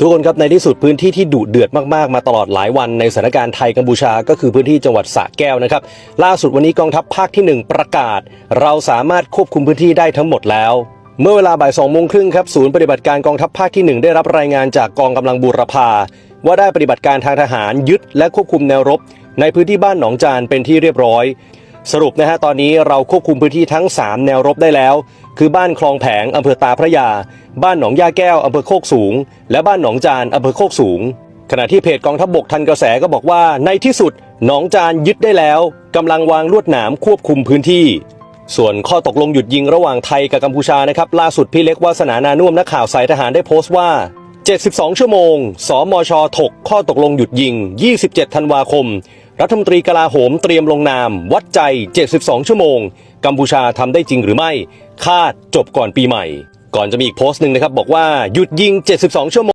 ทุกคนครับในที่สุดพื้นที่ที่ดุเดือดมากๆมาตลอดหลายวันในสถานการณ์ไทยกัมพูชาก็คือพื้นที่จังหวัดสระแก้วนะครับ ล่าสุดวันนี้กองทัพภาคที่ 1 ประกาศ เราสามารถควบคุมพื้นที่ได้ทั้งหมดแล้ว เมื่อเวลาบ่ายสองโมงครึ่งครับศูนย์ปฏิบัติการกองทัพภาคที่ 1 ได้รับรายงานจากกองกำลังบูรพาว่าได้ปฏิบัติการทางทหารยึดและควบคุมแนวรบ ในพื้นที่บ้านหนองจานเป็นที่เรียบร้อย สรุปนะฮะตอนนี้เราควบคุมพื้นที่ทั้ง 3 แนวรบได้แล้ว คือบ้านคลองแผงอำเภอตาพระยา บ้านหนองยาแก้วอำเภอโคกสูง และบ้านหนองจานอำเภอโคกสูง ขณะที่เพจกองทัพบบกทันกระแสก็บอกว่าในที่สุดหนองจานยึดได้แล้วกำลังวางลวดหนามควบคุมพื้นที่ ส่วนข้อตกลงหยุดยิงระหว่างไทยกับกัมพูชานะครับล่าสุดพี่เล็กวาสนานานุ่มนักข่าวสายทหารได้โพสต์ว่า 72 ชั่วโมง สมชถกข้อตกลงหยุดยิง 27 ธันวาคม รัฐมนตรีกลาโหมเตรียมลงนาม วัดใจ 72 ชั่วโมง กัมพูชาทำได้จริงหรือไม่ คาดจบก่อนปีใหม่ ก่อนจะมีอีกโพสต์หนึ่งนะครับ บอกว่าหยุดยิง 72 ชั่วโมง